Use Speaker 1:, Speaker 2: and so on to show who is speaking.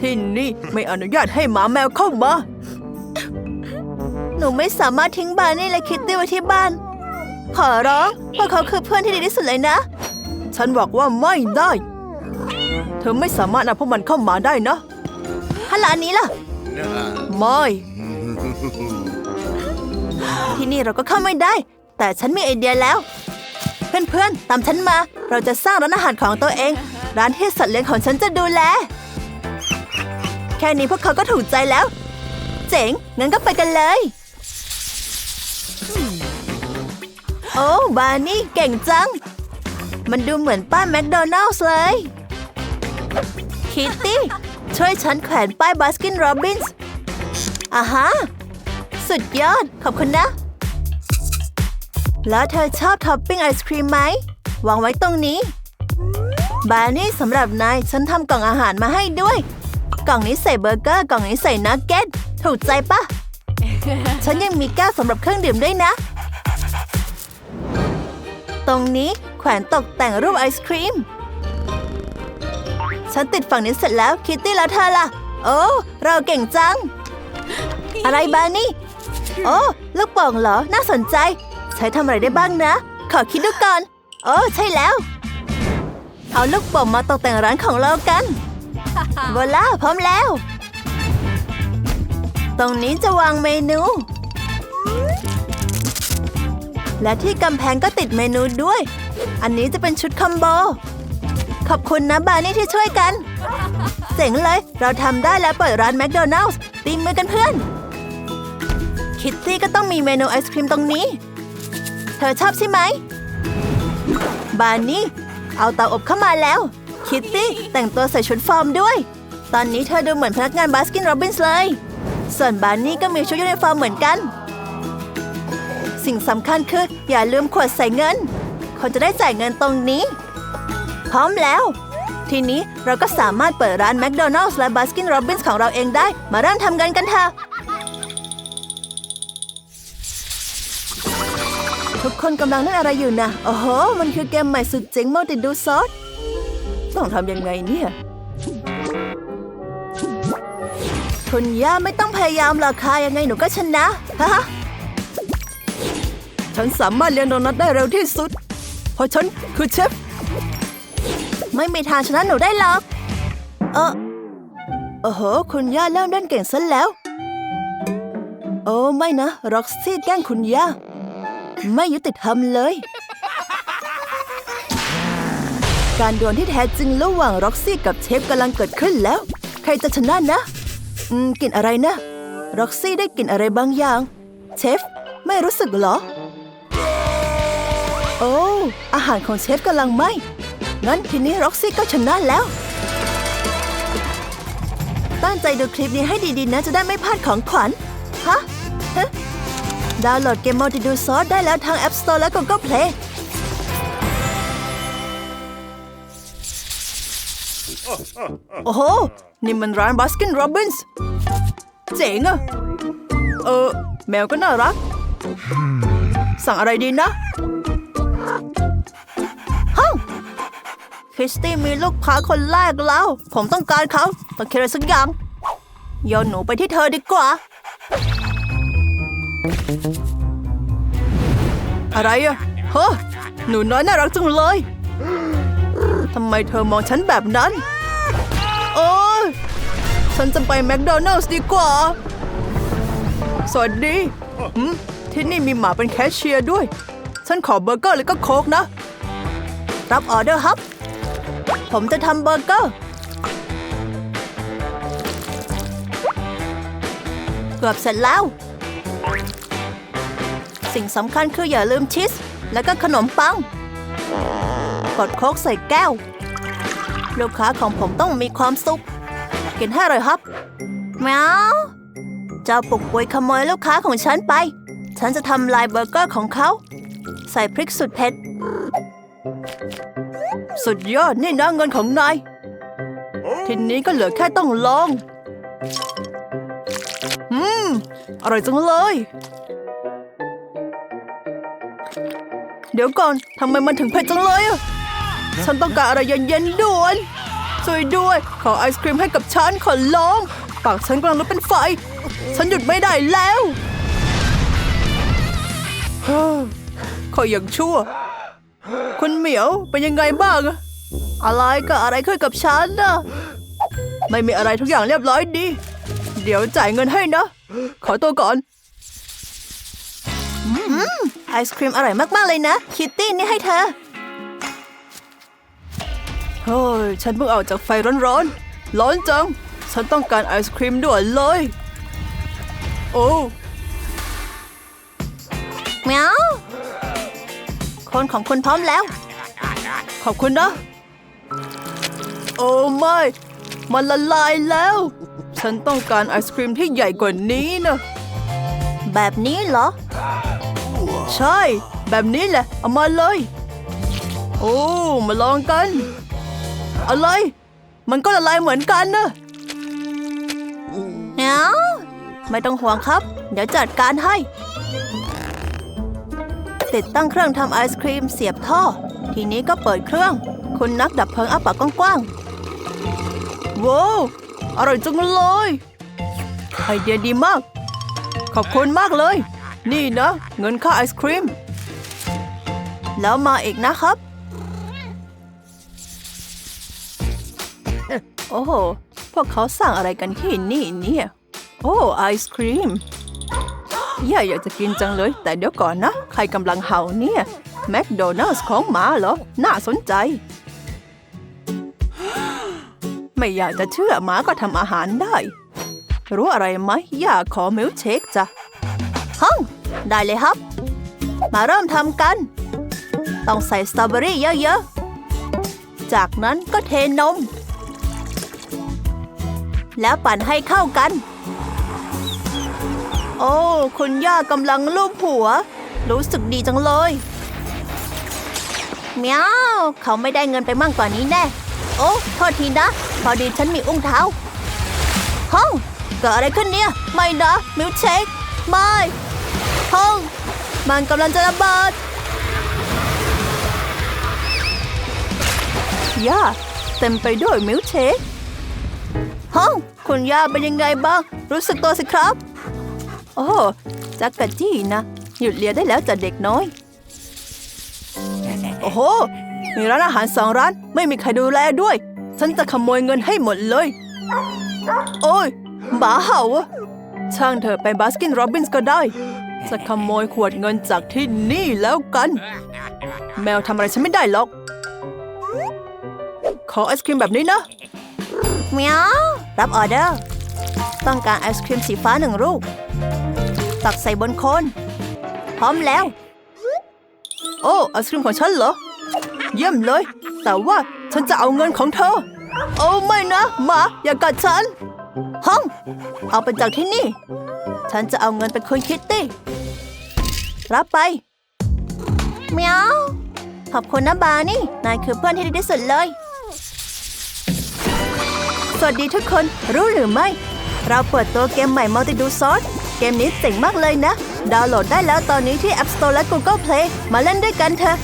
Speaker 1: ที่นี่ไม่อนุญาตให้หมาแมวเข้ามา
Speaker 2: หนูไม่สามารถทิ้งบาร์นี่และคิตตี้ไว้ที่บ้าน ขอร้องพวกเขาคือเพื่อนที่ดีที่สุดเลยนะ
Speaker 1: ฉันบอกว่าไม่ได้ เธอไม่สามารถเอาพวกมันเข้ามาได้นะ
Speaker 2: ฮัลโหลอันนี้ล่ะ
Speaker 1: ไม่
Speaker 2: ที่นี่เราก็เข้าไม่ได้ แต่ฉันมีไอเดียแล้ว เพื่อนๆ ตามฉันมา เราจะสร้างร้านอาหารของตัวเอง ร้านที่สัตว์เลี้ยงของฉันจะดูแล แค่นี้พวกเขาก็ถูกใจแล้ว เจ๋ง งั้นก็ไปกันเลย โอ้บาร์นี่เก่งจัง มันดูเหมือนป้ายแมคโดนัลส์เลย คิตตี้ ช่วยฉันแขวนป้ายบาสกินโรบินส์อ่าฮะ สุดยอด ขอบคุณนะ แล้วเธอชอบท็อปปิ้งไอศครีมไหมวางไว้ตรงนี้ บาร์นี่สำหรับนาย ฉันทำกล่องอาหารมาให้ด้วย กล่องนี้ใส่เบอร์เกอร์ กล่องนี้ใส่นักเก็ต ถูกใจปะ ฉันยังมีแก้วสำหรับเครื่องดื่มด้วยนะ ตรงนี้แขวนตกแต่งรูปไอศครีม ฉันติดฝั่งนี้เสร็จแล้วคิตตี้แล้วเธอล่ะ โอ้ เราเก่งจัง อะไรบาร์นี่ โอ้ ลูกโป่งเหรอ น่าสนใจ ใช้ทำอะไรได้บ้างนะ ขอคิดดูก่อน โอ้ ใช่แล้ว เอาลูกโป่งมาตกแต่งร้านของเรากันวอล่าพร้อมแล้ว ตรงนี้จะวางเมนู และที่กำแพงก็ติดเมนูด้วย อันนี้จะเป็นชุดคอมโบ ขอบคุณนะบานี่ที่ช่วยกัน เจ๋งเลย เราทำได้แล้วเปิดร้านแมคโดนัลส์ตีมือกันเพื่อน คิตตี้ก็ต้องมีเมนูไอศครีมตรงนี้ เธอชอบใช่ไหม บานี่ เอาเตาอบเข้ามาแล้ว คิตตี้แต่งตัวใส่ชุดฟอร์มด้วย ตอนนี้เธอดูเหมือนพนักงานบาสกินโรบินส์เลย ส่วนบาร์นี่ก็มีชุดยูนิฟอร์มเหมือนกัน สิ่งสำคัญคืออย่าลืมขวดใส่เงิน คนจะได้จ่ายเงินตรงนี้ พร้อมแล้ว ทีนี้เราก็สามารถเปิดร้านแมคโดนัล s ์และบ a สกินโรบินส์ของเราเองได้ มาเริ่มทำกันกันเถอะ ทุกคนกำลังเล่นอะไรอยู่นะโอ้โห มันคือเกมใหม่สุดเจ๋งมัลติดูซอสต้องทำยังไงเนี่ย คุณย่าไม่ต้องพยายามหรอกค่ะยังไงหนูก็ชนะฮะ
Speaker 1: ฉันสามารถเรียนโดนัทได้เร็วที่สุด เพราะฉันคือเชฟ
Speaker 2: ไม่มีทางชนะหนูได้หรอก เออโอ้โห คุณย่าเริ่มเล่นเก่งซะแล้ว โอ้ไม่นะ ร็อกซี่แกล้งคุณย่า ไม่ยุติธรรมเลย การดวลที่แท้จริงระหว่างร็อกซี่กับเชฟกำลังเกิดขึ้นแล้ว ใครจะชนะนะ อืมกลิ่นอะไรนะ ร็อกซี่ได้กลิ่นอะไรบางอย่าง เชฟ ไม่รู้สึกเหรอ โอ้อาหารของเชฟกำลังไหมงั้นทีนี้ร็อกซี่ก็ชนะแล้ว ตั้งใจดูคลิปนี้ให้ดีๆนะจะได้ไม่พลาดของขวัญ ฮะฮะ ดาวน์โหลดเกมมัลติดูซอสได้แล้วทาง App Store และ Google Play
Speaker 1: โอ้โห นี่มันร้านบ a สกินโรบินส์เจ๋งอะเออ แมวก็น่ารัก สั่งอะไรดีนะ
Speaker 2: คริสตี้มีลูกค้าคนแรกแล้ว ผมต้องการเขาต้องคิดอะไรสักอย่างโยนหนูไปที่เธอดีกว่า
Speaker 1: อะไรอะเฮ้อหนูน้อยน่ารักจังเลยทำไมเธอมองฉันแบบนั้น โอ้ยฉันจะไปแมคโดนัลด์ดีกว่า สวัสดีหืมที่นี่มีหมาเป็นแคชเชียร์ด้วย ฉันขอเบอร์เกอร์แล้วก็โค้กนะ
Speaker 2: รับออเดอร์ครับ ผมจะทำเบอร์เกอร์ เกือบเสร็จแล้ว สิ่งสำคัญคืออย่าลืมชีสแล้วก็ขนมปัง กดโค้กใส่แก้ว ลูกค้าของผมต้องมีความสุข กินให้อร่อยครับแมวเจ้าปุกปุยขโมยลูกค้าของฉันไป ฉันจะทำลายเบอร์เกอร์ของเขา ใส่พริกสุดเผ็ด
Speaker 1: สุดยอดนี่นะเงินของนาย ทีนี้ก็เหลือแค่ต้องลอง อืม อร่อยจังเลย เดี๋ยวก่อนทำไมมันถึงเผ็ดจังเลยอะฉันต้องการอะไรเย็นๆด่วนช่วยด้วย ขอไอศครีมให้กับฉันขอร้อง ปากฉันกำลังลุกเป็นไฟ ฉันหยุดไม่ได้แล้วเฮ้อขออย่างชั่ว คุณเหมียวเป็นยังไงบ้างอะอะไรก็อะไรขึ้นกับฉันนะไม่มีอะไรทุกอย่างเรียบร้อยดี เดี๋ยวจ่ายเงินให้นะ ขอตัวก่อน
Speaker 2: ไอศครีมอร่อยมาก ๆ เลยนะ คิตตี้นี่ให้เธอ
Speaker 1: เฮ้ย ฉันเพิ่งออกจากไฟร้อนๆ ร้อนจัง ฉันต้องการไอศครีมด่วนเลย โอ้
Speaker 2: แมวคนของคุณพร้อมแล้ว
Speaker 1: ขอบคุณนะ โอ้ไม่ มันละลายแล้ว ฉันต้องการไอศครีมที่ใหญ่กว่านี้นะ
Speaker 2: แบบนี้เหรอ
Speaker 1: ใช่ แบบนี้แหละ เอามาเลย โอ้ มาลองกัน อะไร มันก็ละลายเหมือนกันนะ
Speaker 2: เนาไม่ต้องห่วงครับ เดี๋ยวจัดการให้ ติดตั้งเครื่องทำไอศครีมเสียบท่อ ทีนี้ก็เปิดเครื่อง คุณนักดับเพลิงอ้าปากกว้าง
Speaker 1: ว้าวอร่อยจังเลยไอเดียดีมาก ขอบคุณมากเลย นี่นะ เงินค่าไอศครีม
Speaker 2: แล้วมาอีกนะครับ
Speaker 1: โอ้โห พวกเขาสั่งอะไรกันที่นี่เนี่ย โอ้ไอศครีมย่าอยากจะกินจังเลย แต่เดี๋ยวก่อนนะ ใครกำลังเห่าเนี่ยแมคโดนัลส์ของหมาเหรอ น่าสนใจ ไม่อยากจะเชื่อหมาก็ทำอาหารได้ รู้อะไรไหมย่าขอมิลเชคจ้ะ
Speaker 2: ห้อง ได้เลยครับ มาเริ่มทำกัน ต้องใส่สตรอเบอรี่เยอะๆ จากนั้นก็เทนม แล้วปั่นให้เข้ากัน โอ้ คุณย่ากำลังลูบหัว รู้สึกดีจังเลยเมียวเขาไม่ได้เงินไปมั่งกว่านี้แน่ โอ้โทษทีนะ พอดีฉันมีอุ้งเท้า ห้องเกิดอะไรขึ้นเนี่ย ไม่นะ มิลเชคไม่ ห้อง มันกำลังจะระเบิด
Speaker 1: ย่าเต็มไปด้วยมิลเชค
Speaker 2: ห้องคุณย่าเป็นยังไงบ้าง รู้สึกตัวสิครับ
Speaker 1: โอ้จักกะจี้นะ หยุดเรียได้แล้วจ้ะเด็กน้อย โอ้โห มีร้านอาหารสองร้าน ไม่มีใครดูแลด้วย ฉันจะขโมยเงินให้หมดเลย โอ้ยหมาเห่าอะช่างเถอะไปบาสกินโรบินส์ก็ได้ จะขโมยขวดเงินจากที่นี่แล้วกัน แมวทำอะไรฉันไม่ได้หรอก ขอไอศครีมแบบนี้นะ
Speaker 2: เมียวรับออเดอร์ ต้องการไอศครีมสีฟ้าหนึ่งลูก ตักใส่บนโคน พร้อมแล้ว
Speaker 1: โอ้ไอศครีมของฉันเหรอ เยี่ยมเลย แต่ว่าฉันจะเอาเงินของเธอ โอ้ไม่นะหมาอย่ากัดฉัน
Speaker 2: ห้อง เอาไปจากที่นี่ ฉันจะเอาเงินไปคืนคิตตี้ รับไปเมียวขอบคุณนะบานี่ นายคือเพื่อนที่ดีที่สุดเลย สวัสดีทุกคนรู้หรือไม่ เราเปิดตัวเกมใหม่ Multi Do Sword เกมนี้เจ๋งมากเลยนะ ดาวน์โหลดได้แล้วตอนนี้ที่ App Store และ Google Play มาเล่นด้วยกันเถอะ